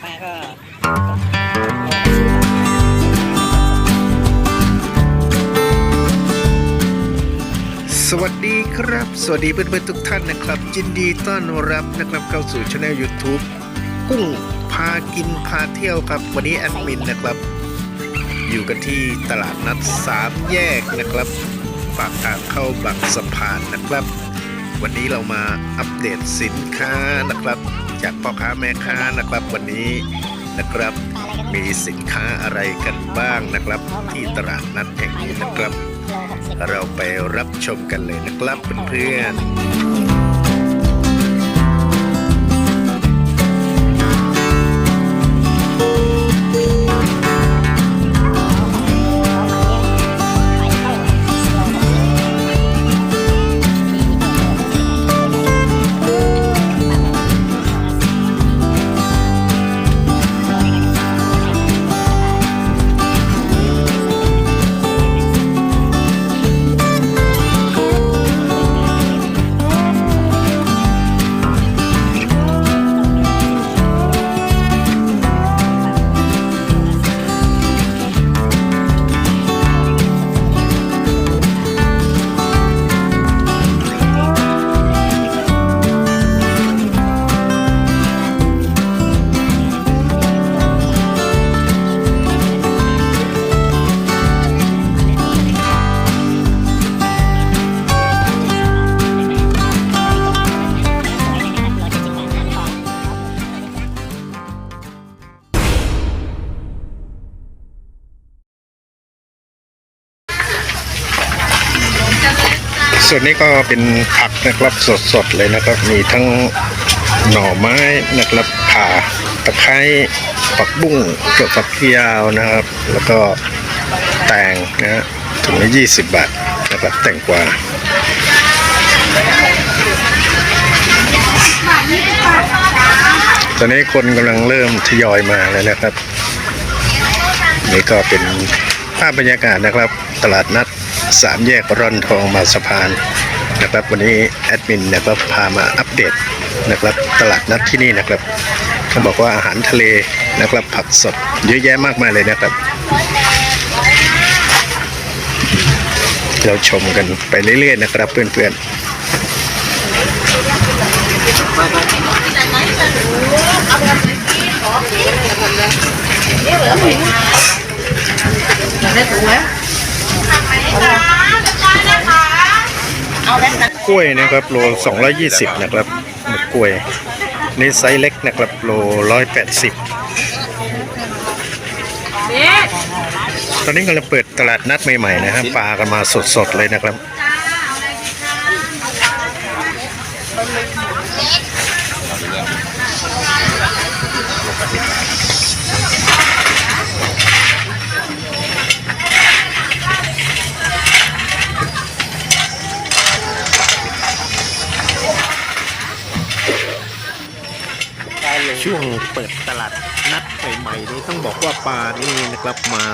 ไปลาก็สวัสดีครับ สวัสดีเพื่อนๆทุกท่านนะครับ ยินดีต้อนรับนะครับเข้าสู่ช anel YouTube กุ้งพากินพาเที่ยวครับ วันนี้แอดมินนะครับ อยู่กันที่ตลาดนัดสามแยกนะครับปากทางเข้าบางสะพานนะครับ วันนี้เรามาอัปเดตสินค้านะครับ จากพ่อค้าแม่ค้านะครับวันนี้นะครับ มีสินค้าอะไรกันบ้างนะครับ ที่ตลาดนัดแห่งนี้นะครับ เราไปรับชมกันเลยนะครับเพื่อนๆ ส่วนนี้ก็เป็นผักนะครับสดๆเลยนะครับ มีทั้งหน่อไม้นะครับผ่าตะไคร้ผักบุ้งเกือบผักยาวนะครับ แล้วก็แตงนะฮะถุงละยี่สิบบาทนะครับแตงกวาตอนนี้คนกำลังเริ่มทยอยมาแล้วนะครับ นี่ก็เป็นภาพบรรยากาศนะครับ ตลาดนัด สามแยกร่อนทองมาสะพานนะครับวันนี้แอดมินเนี่ยก็พามาอัปเดตนะครับตลาดนัดที่นี่นะครับเขาบอกว่าอาหารทะเลนะครับผักสดเยอะแยะมากมายเลยนะครับ เราชมกันไปเรื่อยๆนะครับเพื่อนๆ กล้วยนะครับโล220นะครับหมึกกล้วยนี่ไซส์เล็กนะครับโล180 ตอนนี้กำลังเปิดตลาดนัดใหม่ๆนะครับปลากันมาสดๆเลยนะครับ ช่วงเปิดตลาดนัดใหม่ๆนี่ต้องบอกว่าปลานี่นะครับมา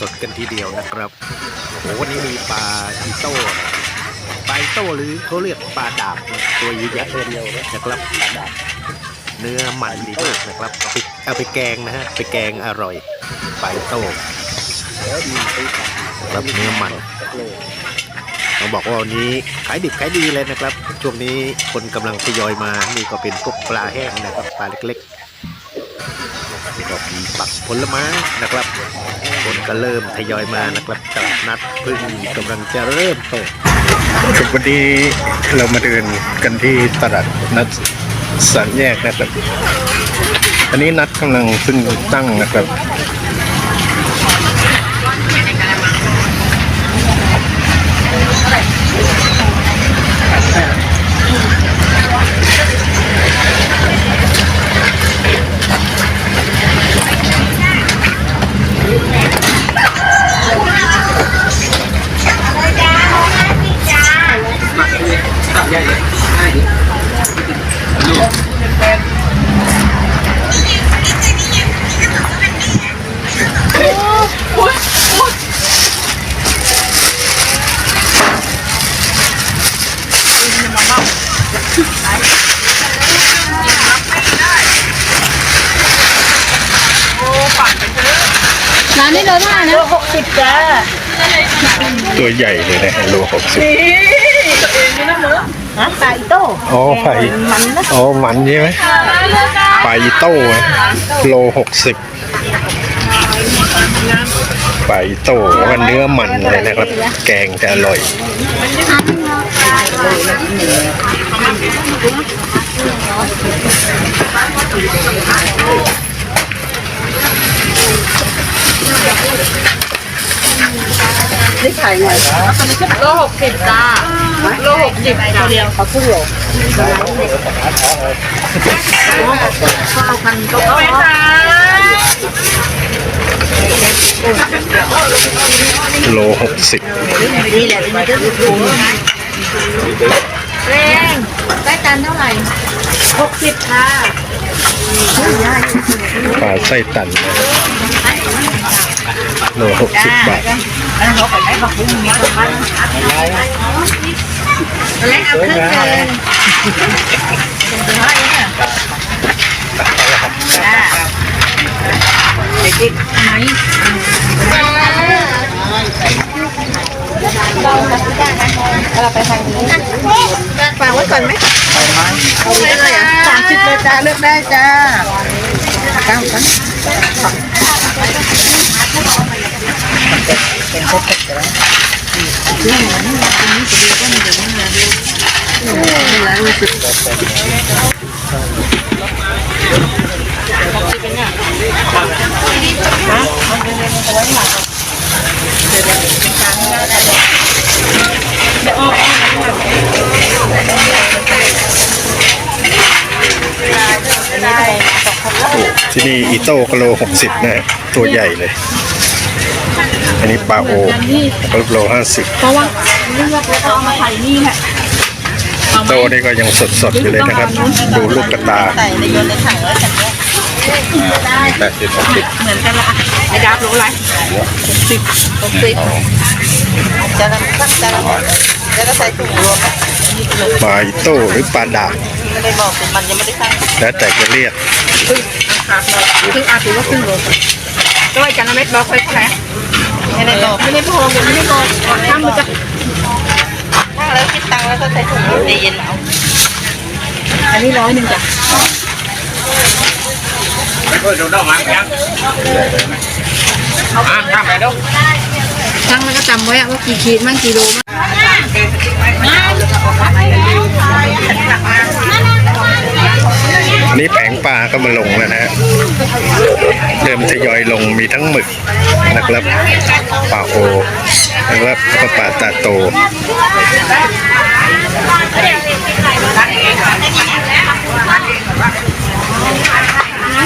สดๆกันทีเดียวนะครับโอ้วันนี้มีปลาอีโต้นะปลาอีโต้หรือเขาเรียกปลาดาบตัวใหญ่ๆเดียวนะครับปลาดาบเนื้อมันดีมากนะครับเอาไปเอาไปแกงนะฮะไปแกงอร่อยปลาอีโต้ครับเนื้อมัน ต้องบอกว่าวันนี้ขายดิบขายดีเลยนะครับ ช่วงนี้คนกำลังทยอยมา นี่ก็เป็นพวกปลาแห้งนะครับปลาเล็กๆนี่ก็มีปักผลไม้นะครับ คนก็เริ่มทยอยมานะครับตลาดนัดเพิ่งกำลังจะเริ่มเปิดครับวันนี้เรามาเดินกันที่ตลาดนัดสันแยกนะครับ อันนี้นัดกำลังเพิ่งตั้งนะครับ เร้านนี้โลเท่าไหร่นะหกสิบจ้า ตัวใหญ่เลยนะโลหกสิบฮะไก่โต้อ๋อไผ่อ๋อมันใช่ไหมปลาอีโต้ไหมโลหกสิบปลาอีโต้ว่าเนื้อมันเลยนะครับ แกงจะอร่อย โลหกสิบจ้าโลหกสิบจ้าเดียวเขาพูดโลข้าวพันก็ได้ค่ะโลหกสิบนี่แหละเป็นเรื่องถูกแรงได้จานเท่าไหร่หกสิบค่ะปลาไส้ตันนะ โลหกสิบบาทเราไปได้บักบุ้งมีคนมาแรงเอาขึ้นเลยจ้าเด็กๆไหมเราไปทางนี้ฝากไว้ก่อนไหมเอาไว้เลยอะสามสิบเลยจ้าเลือกได้จ้าเก้ากันได้ ที่นี่อีโต้กโลหกสิบนะฮะตัวใหญ่เลย อันนี้ปลาโอก็โลห้าสิบเพราะว่าเลือกแล้วเอามาใส่นี่แหละโตนี่ก็ยังสดๆอยู่เลยนะครับ ดูลูกกระตาใส่ในโยนในถังแล้วกันได้แปดสิบหกสิบเหมือนกันละไอ้ดาบรู้อะไรหกสิบหกสิบจะนำสักจะนำแล้วก็ใส่ถุงรวมปลาอีโต้หรือปลาดาบไม่ได้บอกเป็นมันยังไม่ได้ตั้งแล้วแต่จะเรียกครึ่งขาดเลยครึ่งอาถือว่าครึ่งโลด้วยกันนะเม็ดบอกค่อยเท่า ไหร่ไม่ได้บอกไม่ได้บอกไม่ได้บอกตั้งมันจะตั้งแล้วคิดตังค์แล้วก็ใส่ถุงใจเย็นเอาอันนี้ร้อยหนึ่งจ้ะดูดอกมันยังอะข้ามไปดูตั้งแล้วก็จำไว้ว่ากี่ขีดมั่งกี่โลมั่ง อันนี้แผงปลาก็มาลงแล้วนะฮะเริ่มทยอยลงมีทั้งหมึกนะครับปลาโอนะครับแล้วก็ปลาตาโต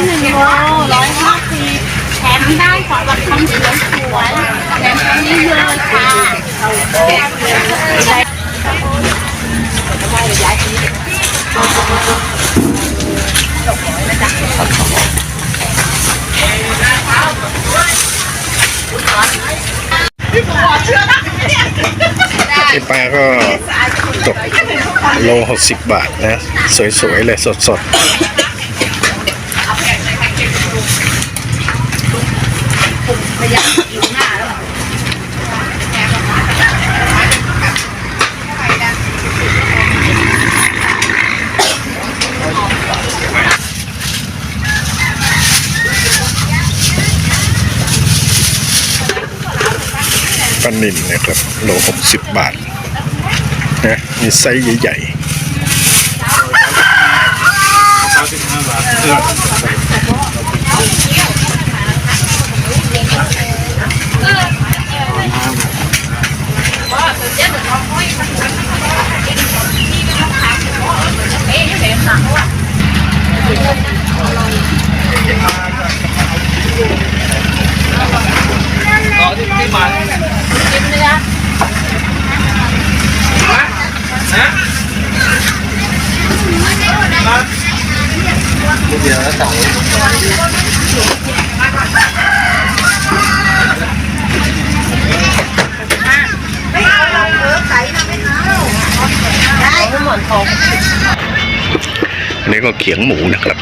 หนึ่งโลร้อยห้าสิบแถมได้ขอแบบคำสวยสวยแถมนี้เลยค่ะ ที่ปลาก็ตกโลหกสิบบาทนะ สวย ๆ เลยสดๆปลานิลนะ ครับโลหกสิบบาทนะมีไซส์ใหญ่ต่ อันนี้ก็เขียงหมูนะครับ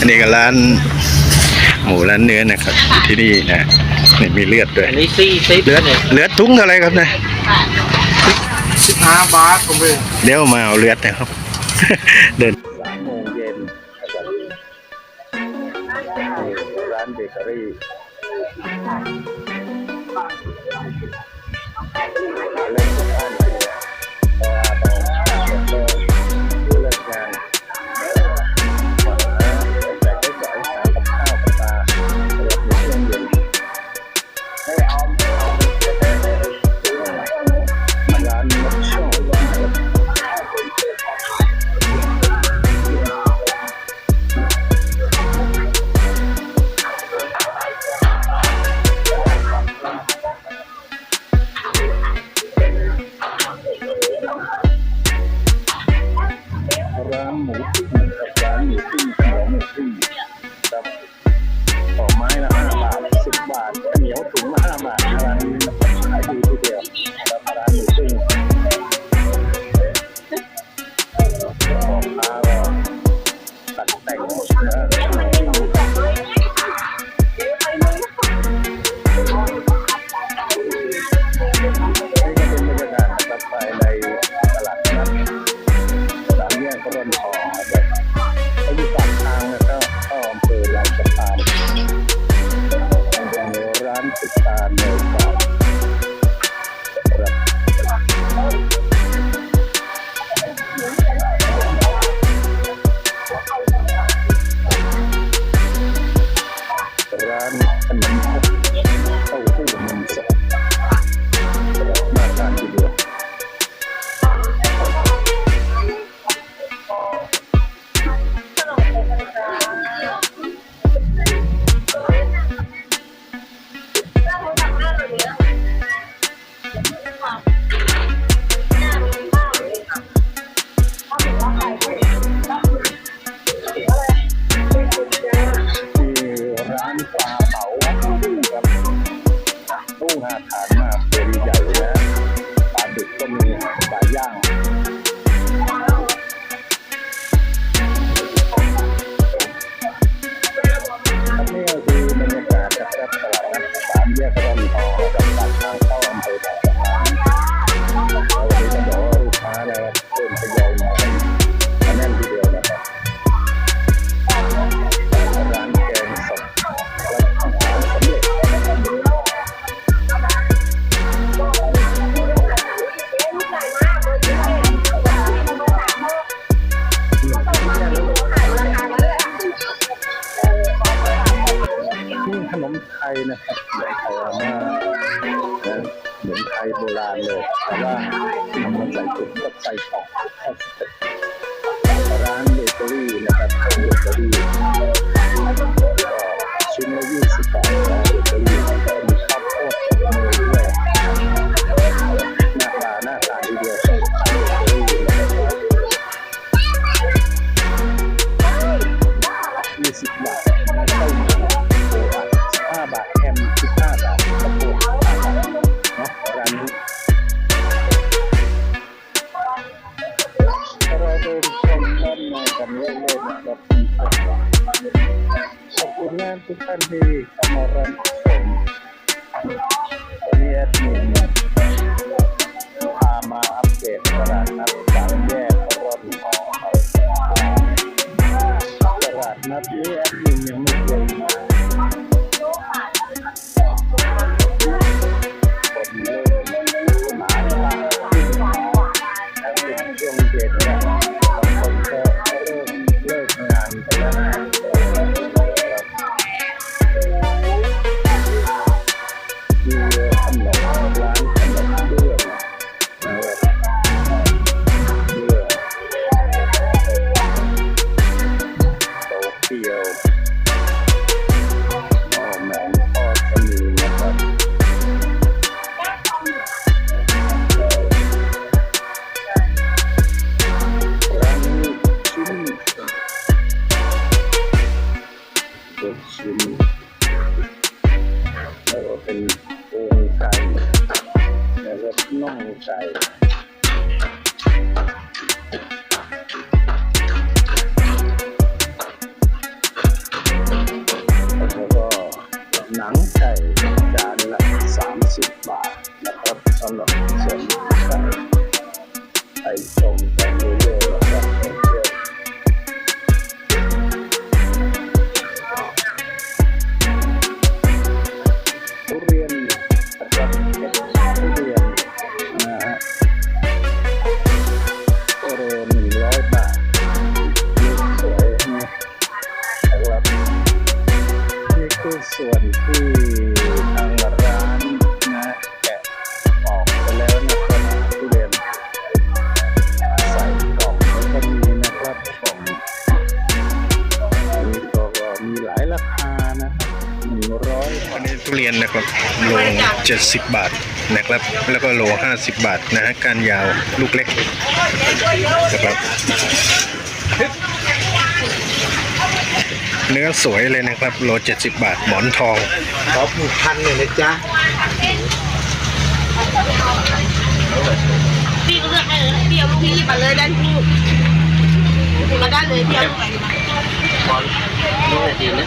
อันนี้ก็ร้านหมูร้านเนื้อนะครับที่นี่นะนี่มีเลือดด้วยนนี้ซีเลือดเลือดทุ้งอะไรครับนะสิบห้าบาทผมเองเดี๋ยวมาเอาเลือดนะครับ เดินร้านโมงเย็นร้านเบเกอรี่ร้านเล็กร้าน not be happy mean, I'm หนังไก่จานละสามสิบบาท ส่วนที่ทางร้านนะแกะออกไปแล้วนะครับทุเรียนใส่กล่องแล้วก็มีนะครับกล่องมีตัวมีหลายราคานะหนึ่งร้อยอันนี้ทุเรียนนะครับโลเจ็ดสิบบาทนะครับ แล้วก็โลห้าสิบบาทนะฮะการยาวลูกเล็กนะครับ เนื้อสวยเลยนะครับ โลเจ็ดสิบบาทหมอนทองขอผูกพันเลยนะจ๊ะพี่ก็เลือกให้เลยพี่เอลูกพี่มาเลยด้านลูกมาด้านเลยพี่เดี่ดีนะ